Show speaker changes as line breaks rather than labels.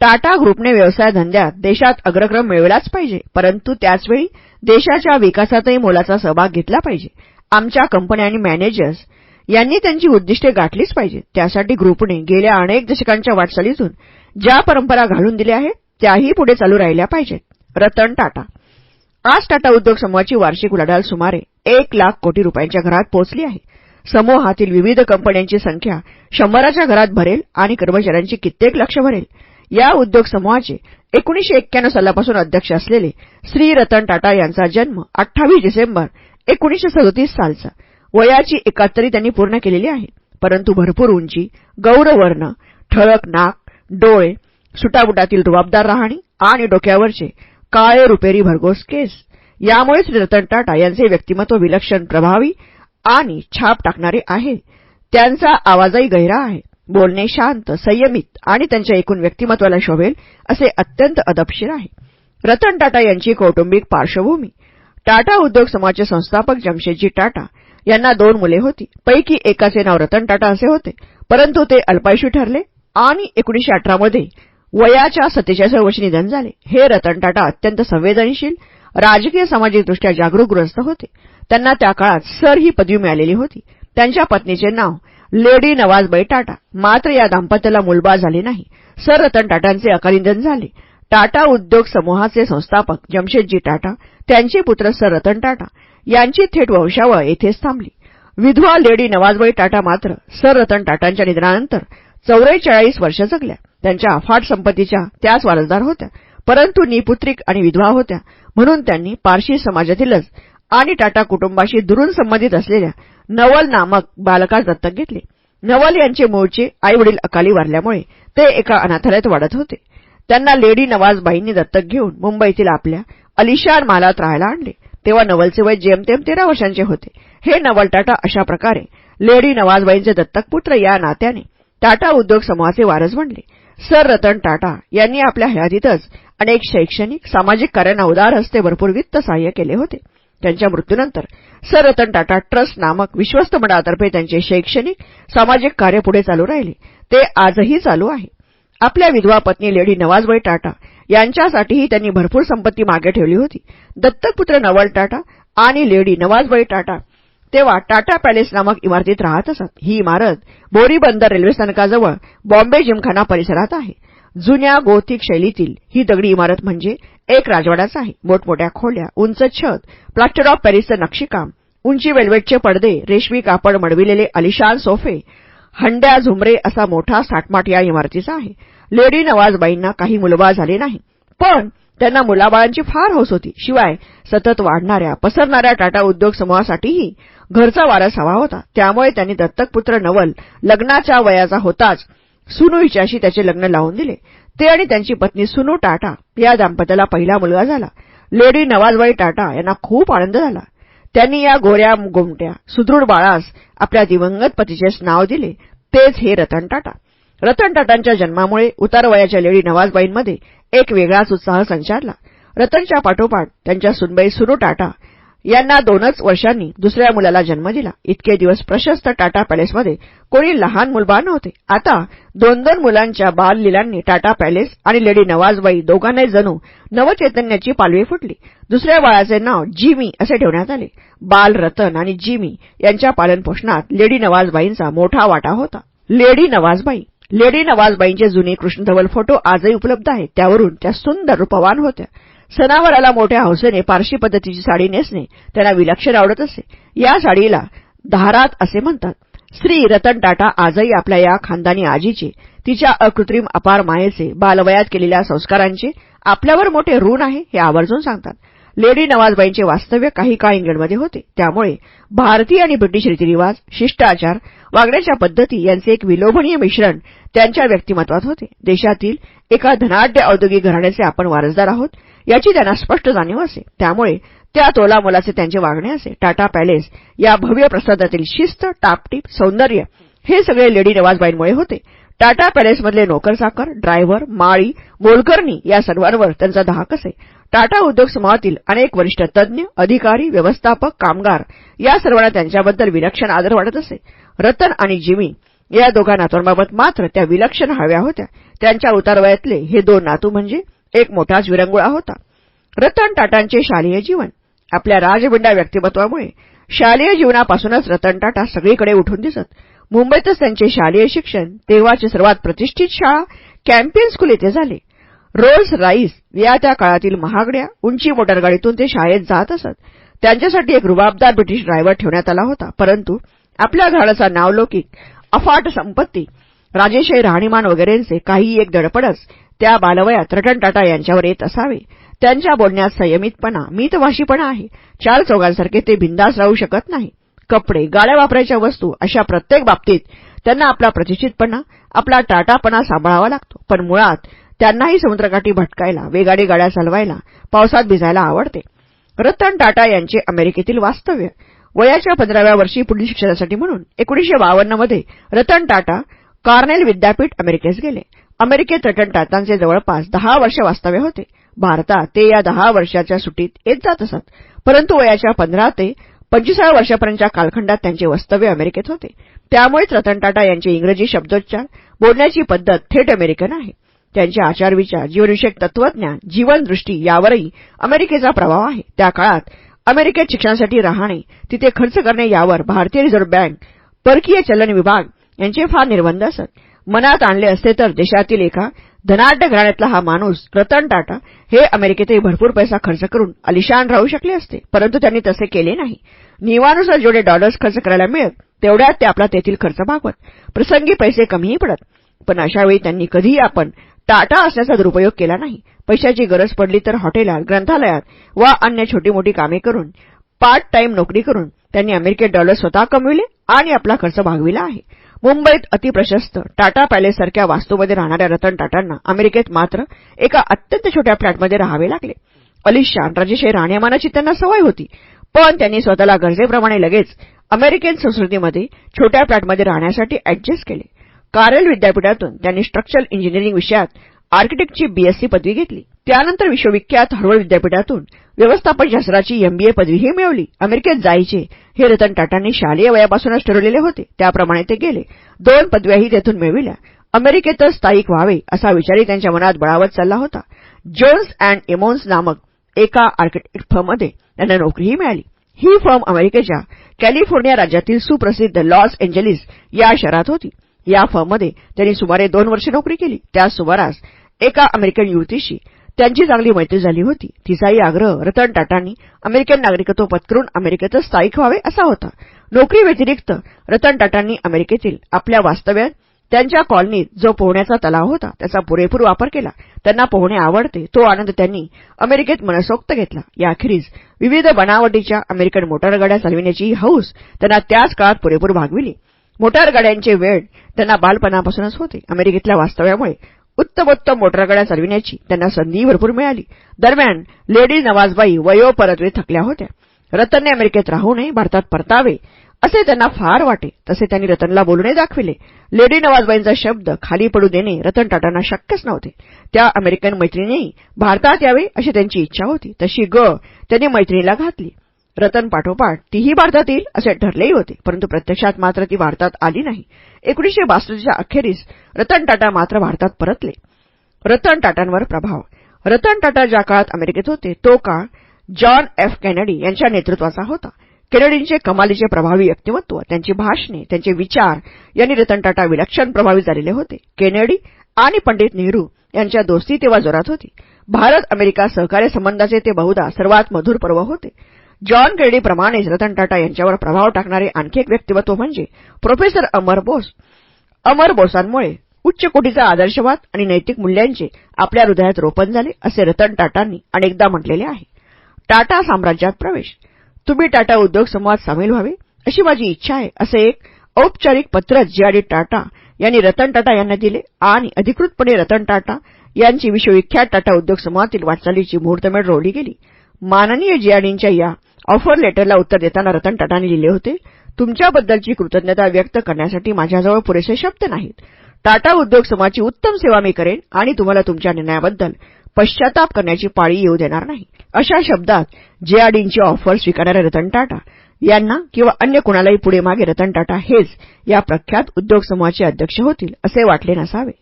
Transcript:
टाटा ग्रुपने व्यवसाय धंद्यात देशात अग्रक्रम मिळवलाच पाहिजे. परंतु त्याचवेळी देशाच्या विकासातही मोलाचा सहभाग घेतला पाहिजे. आमच्या कंपन्या आणि मॅनेजर्स यांनी त्यांची उद्दिष्टे गाठलीच पाहिजे. त्यासाठी ग्रुपने गेल्या अनेक दशकांच्या वाटचालीतून ज्या परंपरा घालून दिल्या आहेत त्याही पुढे चालू राहिल्या पाहिजेत. रतन टाटा. आज टाटा उद्योग समूहाची वार्षिक उलाढाल सुमारे एक लाख कोटी रुपयांच्या घरात पोहोचली आहे. समूहातील विविध कंपन्यांची संख्या शंभराच्या घरात भरेल आणि कर्मचाऱ्यांची कित्येक लक्ष भरेल. या उद्योग समूहाचे एकोणीशे एक्क्याण्णव सालापासून अध्यक्ष असलेले श्री रतन टाटा यांचा जन्म अठ्ठावीस डिसेंबर एकोणीशे सदोतीस सालचा. वयाची एकाहत्तरी त्यांनी पूर्ण केलेली आहे. परंतु भरपूर उंची गौरवर्ण ठळक नाक डोळे सुटाबुटातील रुबाबदार राहणी आणि डोक्यावरचे काळे रुपेरी भरघोस केस. यामुळे श्री रतन टाटा यांचे व्यक्तिमत्व विलक्षण प्रभावी आणि छाप टाकणारे आहे. त्यांचा आवाजही गहिरा आहे. बोलणे शांत संयमित आणि त्यांच्या एकूण व्यक्तिमत्वाला शोभेल असे अत्यंत अदपशीर आहे. रतन टाटा यांची कौटुंबिक पार्श्वभूमी. टाटा उद्योग समाजचे संस्थापक जमशेदजी टाटा यांना दोन मुले होती. पैकी एकाचे नाव रतन टाटा असे होते. परंतु ते अल्पायुषी ठरले आणि एकोणीशे अठरामध्ये वयाच्या सत्तेचाळीसाव्या वर्षी निधन झाले. हे रतन टाटा अत्यंत संवेदनशील राजकीय सामाजिकदृष्ट्या जागरूक गृहस्थ होते. त्यांना त्या काळात सर ही पदवी मिळालेली होती. त्यांच्या पत्नीचे नाव लेडी नवाजबाई टाटा. मात्र या दाम्पत्याला मुलबाळ झाले नाही. सर रतन टाटांचे अकाली झाले. टाटा उद्योग समूहाचे संस्थापक जमशेदजी टाटा त्यांचे पुत्र सर रतन टाटा यांची थेट वंशावळ येथेच थांबली. विधवा लेडी नवाजबाई टाटा मात्र सर रतन टाटांच्या निधनानंतर चौवेचाळीस वर्ष जगल्या. त्यांच्या अफाट संपत्तीच्या त्याच वारसदार होत्या. परंतु निपुत्रिक आणि विधवा होत्या. म्हणून त्यांनी पारशी समाजातीलच आणि टाटा कुटुंबाशी दुरून संबंधित असलेल्या नवल नामक बालकास दत्तक घेतले. नवल यांचे मूळचे आईवडील अकाली वारल्यामुळे ते एका अनाथालयात वाढत होते. त्यांना लेडी नवाजबाईंनी दत्तक घेऊन मुंबईतील आपल्या अलिशान मालात राहायला आणले. तेव्हा नवलचे वय जेमतेम तेरा वर्षांचे होते. हे नवल टाटा अशा प्रकारे लेडी नवाजबाईंचे दत्तक पुत्र या नात्याने टाटा उद्योग समूहाचे वारस बनले. सर रतन टाटा यांनी आपल्या हयातीतच अनेक शैक्षणिक सामाजिक कार्यांना उदार हस्ते भरपूर वित्त सहाय्य केले होते. त्यांच्या मृत्यूनंतर सर रतन टाटा ट्रस्ट नामक विश्वस्त मंडळातर्फे त्यांचे शैक्षणिक सामाजिक कार्य पुढे चालू राहिले. ते आजही चालू आहे. आपल्या विधवा पत्नी लेडी नवाजबाई टाटा यांच्यासाठीही त्यांनी भरपूर संपत्ती मागे ठेवली होती. दत्तकपुत्र नवल टाटा आणि लेडी नवाजबाई टाटा तेव्हा टाटा पॅलेस नामक इमारतीत राहत असत. ही इमारत बोरीबंदर रेल्वे स्थानकाजवळ बॉम्बे जिमखाना परिसरात आहे. जुन्या गोथिक शैलीतील ही दगडी इमारत म्हणजे एक राजवाडाच आहे. मोठमोठ्या खोल्या उंच छत प्लास्टर ऑफ पॅरिसचं नक्षीकाम उंची वेल्वेटचे पडदे रेशमी कापड मडविलेले अलिशान सोफे हंड्या झुमरे असा मोठा साठमाट या इमारतीचा आहे. लेडी नवाजबाईंना काही मुलबाळ झाले नाही. पण त्यांना मुलाबाळांची फार हौस होती. शिवाय सतत वाढणाऱ्या पसरणाऱ्या टाटा उद्योग समूहासाठीही घरचा वारस हवा होता. त्यामुळे त्यांनी दत्तकपुत्र नवल लग्नाच्या वयाचा होताच सुनू हिच्याशी त्याचे लग्न लावून दिले. ते आणि त्यांची पत्नी सुनू टाटा या दाम्पत्याला पहिला मुलगा झाला. लेडी नवाजबाई टाटा यांना खूप आनंद झाला. त्यांनी या गोऱ्या गोमट्या सुदृढ बाळास आपल्या दिवंगत पतीचेच नाव दिले तेच हे रतन टाटा. रतन टाटांच्या जन्मामुळे उतारवयाच्या लेडी नवाजबाईंमध्ये एक वेगळाच उत्साह संचारला. रतनच्या पाठोपाठ त्यांच्या सुनबाई सुनू टाटा यांना दोनच वर्षांनी दुसऱ्या मुलाला जन्म दिला. इतके दिवस प्रशस्त टाटा पॅलेसमध्ये कोणी लहान मुलबा नव्हते. आता दोन दोन मुलांच्या बाललीलांनी टाटा पॅलेस आणि लेडी नवाजबाई दोघांनाही जणू नवचैतन्याची पालवी फुटली. दुसऱ्या बाळाचे नाव जिमी असे ठेवण्यात आले. बाल रतन आणि जिमी यांच्या पालनपोषणात लेडी नवाजबाईंचा मोठा वाटा होता. लेडी नवाजबाई लेडी नवाजबाईंचे जुने कृष्णधवल फोटो आजही उपलब्ध आहेत. त्यावरून त्या सुंदर रूपवान होत्या. सणावाराला मोठ्या हौसेने पारशी पद्धतीची साडी नेसणे त्यांना विलक्षण आवडत असे. या साडीला धारात असे म्हणतात श्री रतन टाटा आजही आपल्या या खानदानी आजीचे तिच्या अकृत्रिम अपार मायेचे बालवयात केलेल्या संस्कारांचे आपल्यावर मोठे ऋण आहे हे आवर्जून सांगतात. लेडी नवाजबाईंचे वास्तव्य काही काळ इंग्लंडमध्ये होते. त्यामुळे भारतीय आणि ब्रिटिश रीतिरिवाज शिष्टाचार वागण्याच्या पद्धती यांचे एक विलोभनीय मिश्रण त्यांच्या व्यक्तिमत्वात होते. देशातील एका धनाढ्य औद्योगिक घराण्याचे आपण वारसदार आहोत. याची त्यांना स्पष्ट जाणीव असे. त्यामुळे त्या तोलामोलाचे त्यांचे वागणे असे. टाटा पॅलेस या भव्य प्रसादातील शिस्त टापटीप सौंदर्य हे सगळे लेडी नवाजबाईंमुळे होते. टाटा पॅलेसमधले नोकरसाकर ड्रायव्हर माळी मोलकर्णी या सर्वांवर त्यांचा धाक असे. टाटा उद्योग समूहातील अनेक वरिष्ठ तज्ज्ञ अधिकारी व्यवस्थापक कामगार या सर्वांना त्यांच्याबद्दल विलक्षण आदर वाटत असे. रतन आणि जिमी या दोघा नातवांबाबत मात्र त्या विलक्षण हव्या होत्या. त्यांच्या उतारवयातले हे दोन नातू म्हणजे एक मोठाच विरंगुळा होता. रतन टाटांचे शालेय जीवन. आपल्या राजबिंडा व्यक्तिमत्वामुळे शालेय जीवनापासूनच रतन टाटा सगळीकडे उठून दिसत. मुंबईतच त्यांचे शालेय शिक्षण तेव्हाची सर्वात प्रतिष्ठित शाळा कॅम्पियन स्कूल येथे झाले. रोल्स राईस या त्या काळातील महागड्या उंची मोटारगाडीतून ते शाळेत जात असत. त्यांच्यासाठी एक रुबाबदार ब्रिटिश ड्रायव्हर ठेवण्यात आला होता. परंतु आपल्या घराचा नावलौकिक अफाट संपत्ती राजेशाही राहणीमान वगैरेंचे काही एक दडपडच त्या बालवयात रतन टाटा यांच्यावर येत असावे. त्यांच्या बोलण्यात संयमितपणा मितवाशीपणा आहे. चार चौघांसारखे ते बिंदास राहू शकत नाही. कपडे गाड्या वापरायच्या वस्तू अशा प्रत्येक बाबतीत त्यांना आपला प्रतिष्ठितपणा आपला टाटापणा सांभाळावा लागतो. पण मुळात त्यांनाही समुद्रकाठी भटकायला वेगाडी गाड्या चालवायला पावसात भिजायला आवडते. रतन टाटा यांचे अमेरिकेतील वास्तव्य. वयाच्या पंधराव्या वर्षी पुढील शिक्षणासाठी म्हणून एकोणीशे बावन्नमध्ये रतन टाटा कार्नेल विद्यापीठ अमेरिकेस गेले. अमेरिकेत रतन टाटांचे जवळपास दहा वर्ष वास्तव्य होते. भारतात ते या दहा वर्षाच्या सुटीत येत जात असत. परंतु वयाच्या पंधरा ते पंचवीसाव्या वर्षापर्यंतच्या कालखंडात त्यांचे वास्तव्य अमेरिकेत होते. त्यामुळेच रतन टाटा यांचे इंग्रजी शब्दोच्चार बोलण्याची पद्धत थेट अमेरिकन आहे. त्यांचे आचारविचार जीवनविषयक तत्वज्ञान जीवनदृष्टी यावरही अमेरिकेचा प्रभाव आहे. त्या काळात अमेरिकेत शिक्षणासाठी राहणे तिथे खर्च करणे यावर भारतीय रिझर्व्ह बँक परकीय चलन विभाग यांचे फार निर्बंध असत. मनात आणले असते तर देशातील एका धनाढ्य घराण्यातला हा माणूस रतन टाटा हे अमेरिकेतही भरपूर पैसा खर्च करून अलिशान राहू शकले असते. परंतु त्यांनी तसे केले नाही. नियमानुसार जेवढे डॉलर्स खर्च करायला मिळत तेवढ्यात ते आपला तेथील खर्च भागवत प्रसंगी पैसे कमीही पडत. पण अशावेळी त्यांनी कधीही आपण टाटा असण्याचा दुरुपयोग केला नाही. पैशाची गरज पडली तर हॉटेलात ग्रंथालयात वा अन्य छोटी मोठी कामे करून पार्ट टाइम नोकरी करून त्यांनी अमेरिकेत डॉलर स्वतः कमविले आणि आपला खर्च भागविला आहे. मुंबईत अतिप्रशस्त टाटा पॅलेससारख्या वास्तूमध्ये राहणाऱ्या रतन टाटांना अमेरिकेत मात्र एका अत्यंत छोट्या फ्लॅटमध्ये राहावे लागले. अलिशान राजेशाही राहण्यामानाची त्यांना सवय होती. पण त्यांनी स्वतःला गरजेप्रमाणे लगेच अमेरिकन संस्कृतीमध्ये छोट्या फ्लॅटमध्ये राहण्यासाठी अॅडजस्ट केले. कारेल विद्यापीठातून त्यांनी स्ट्रक्चरल इंजिनिअरिंग विषयात आर्किटेक्टची बीएससी पदवी घेतली. त्यानंतर विश्वविख्यात हार्वर्ड विद्यापीठातून व्यवस्थापन शास्त्राची एमबीए पदवीही मिळवली. अमेरिकेत जायचे. हे रतन टाटांनी शालेय वयापासूनच ठरवलेले होते. त्याप्रमाणे ते गेले. दोन पदव्याही तेथून मिळविल्या. अमेरिकेतच स्थायिक व्हावे असा विचारही त्यांच्या मनात बळावत चालला होता. जोन्स अँड एमोन्स नामक एका आर्किटेक्ट फर्ममध्ये त्यांना नोकरीही मिळाली. ही फर्म अमेरिकेच्या कॅलिफोर्निया राज्यातील सुप्रसिद्ध लॉस एंजलिस या शहरात होती. या फर्ममध्ये त्यांनी सुमारे दोन वर्षे नोकरी केली. त्या सुमारास एका अमेरिकन युवतीशी त्यांची चांगली मैत्री झाली होती. तिचाही आग्रह रतन टाटांनी अमेरिकन नागरिकत्व पत्करून अमेरिकेतच स्थायिक व्हावे असा होता. नोकरी व्यतिरिक्त रतन टाटांनी अमेरिकेतील आपल्या वास्तव्यात त्यांच्या कॉलनीत जो पोहण्याचा तलाव होता त्याचा पुरेपूर वापर केला. त्यांना पोहणे आवडते. तो आनंद त्यांनी अमेरिकेत मनसोक्त घेतला. याखेरीज विविध बनावटीच्या अमेरिकन मोटारगाड्या चालविण्याची हौस त्यांना त्याच काळात पुरेपूर भागविली. मोटारगाड्यांचे वेळ त्यांना बालपणापासूनच होते. अमेरिकेतल्या वास्तव्यामुळे उत्तमोत्तम मोटारगाड्या चालविण्याची त्यांना संधी भरपूर मिळाली. दरम्यान लेडी नवाजबाई वयोपरत्वे थकल्या होत्या. रतनने अमेरिकेत राहूनही भारतात परतावे असे त्यांना फार वाटे. तसे त्यांनी रतनला बोलूने दाखविले. लेडी नवाजबाईंचा शब्द खाली पडू देणे रतन टाटांना शक्यच नव्हते. त्या अमेरिकन मैत्रिणीही भारतात यावे अशी त्यांची इच्छा होती. तशी ग त्यांनी मैत्रिणीला घातली. रतन पाठोपाठ तीही भारतात येईल असे ठरलेही होते. परंतु प्रत्यक्षात मात्र ती भारतात आली नाही. एकोणीशे बासष्टच्या अखेरीस रतन टाटा मात्र भारतात परतले. रतन टाटांवर प्रभाव. रतन टाटा ज्या काळात अमेरिकेत होते तो काळ जॉन एफ. केनेडी यांच्या नेतृत्वाचा होता. केनेडींचे कमालीचे प्रभावी व्यक्तिमत्व त्यांची भाषणे त्यांचे विचार यांनी रतन टाटा विलक्षण प्रभावी झालेले होते. केनेडी आणि पंडित नेहरू यांच्या दोस्ती तेव्हा जोरात होती. भारत अमेरिका सहकार्य संबंधाचे ते बहुधा सर्वात मधुर पर्व होते. जॉन केनेडीप्रमाणेच रतन टाटा यांच्यावर प्रभाव टाकणारे आणखी एक व्यक्तिमत्व म्हणजे प्रोफेसर अमर बोस. अमर बोसांमुळे उच्च कोटीचा आदर्शवाद आणि नैतिक मूल्यांचे आपल्या हृदयात रोपण झाले असे रतन टाटांनी अनेकदा म्हटलेले आहे. टाटा साम्राज्यात प्रवेश. तुम्ही टाटा उद्योग समूहात सामील व्हावे अशी माझी इच्छा आहे असे एक औपचारिक पत्र जीआरडी टाटा यांनी रतन टाटा यांना दिले आणि अधिकृतपणे रतन टाटा यांची विश्वविख्यात टाटा उद्योग समूहातील वाटचालीची मुहूर्तमेढ रोवली गेली. माननीय जियाडींच्या या ऑफर लेटरला उत्तर देताना रतन टाटांनी लिहिले होते. तुमच्याबद्दलची कृतज्ञता व्यक्त करण्यासाठी माझ्याजवळ पुरेसे शब्द नाहीत. टाटा उद्योग समाजाची उत्तम सेवा मी करेन आणि तुम्हाला तुमच्या निर्णयाबद्दल पश्चाताप करण्याची पाळी येऊ देणार नाही. अशा शब्दात जेआरडींची ऑफर स्वीकारणाऱ्या रतन टाटा यांना किंवा अन्य कुणालाही पुढे मागे रतन टाटा हेच या प्रख्यात उद्योग समूहाचे अध्यक्ष होतील असे वाटले नसावे.